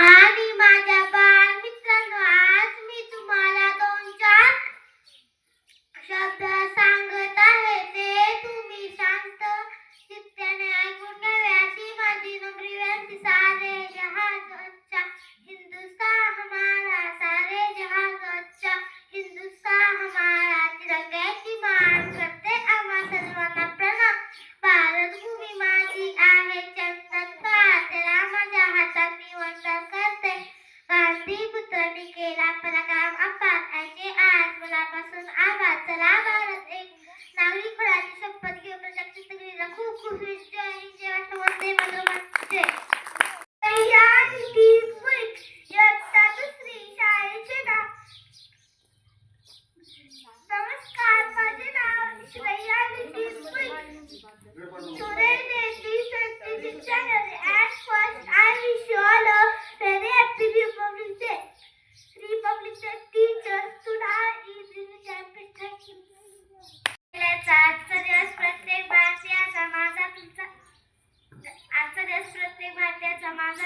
आणि माझ्या हातात मी वंदन करते. गांधी पुत्रांनी केला मला काम अपार ऐके आज मुलापासून आभार चला भारत एक. नागरिक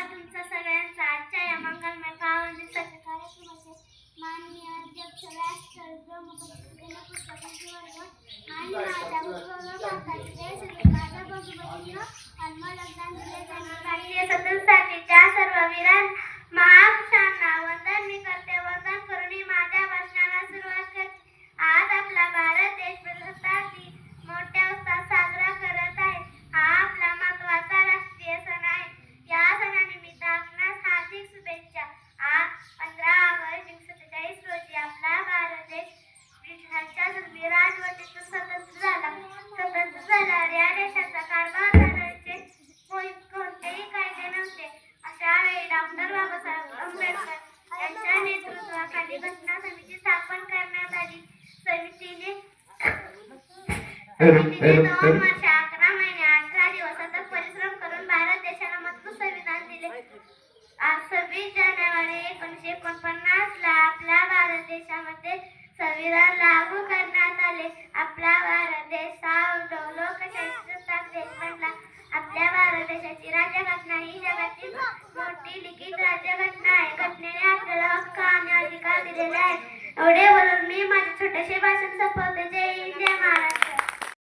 तुमचा सगळ्यांचा आजच्या या मंगलमय पावन सगळ्या कार्यक्रमाचे माननीय अध्यक्ष राष्ट्र पुस्तकांचे वर्ग आणि माझ्या पूर्ण भारताचे माझ्या बघू अन्नलग्न आणि मला भारतीय स्वतंत्रतेच्या सर्व वीरां महापुरुषांना वंदन मी करते वंदन करून मी माझ्या भाषणाला सुरुवात करते आज आपला भारत देश प्रजासत्ताक दिन मोठ्या उत्साहात साजरा करत आहे हा आपला महत्त्वाचा राष्ट्रीय सण आहे या सणानिमित्त आपणास हार्दिक शुभेच्छा आज पंधरा ऑगस्ट एकोणीसशे सत्तेचाळीस रोजी आपला भारत देश ब्रिटिशांच्या जुलमी राजवटीतून स्वतंत्र झाला स्वतंत्र झाल्यावर या देशाचा कारभार करण्याचे कोणतेही कायदे नव्हते. अशा वेळी डॉक्टर बाबासाहेब आंबेडकर यांच्या नेतृत्वाखाली घटना समिती स्थापन करण्यात आली. समितीने समितीने दोन वर्ष अकरा महिने अठरा दिवस सतत परिश्रम करून भारत देशाला मजबूत संविधान दिले. आज सव्वीस जानेवारी एकोणीसशे एकोणपन्नास ला आपल्या भारत देशामध्ये संविधान लागू करण्यात आले. आपला भारत देश हा लोकशाहीचा आपल्या भारत देशाची राज्यघटना ही जगातील मोठी लिखित राज्यघटना आहे. घटनेने आपल्याला हक्क आणि अधिकार दिलेले आहेत. एवढे बोलून मी माझे छोटेसे भाषण संपवते. जय हिंद जय महाराष्ट्र.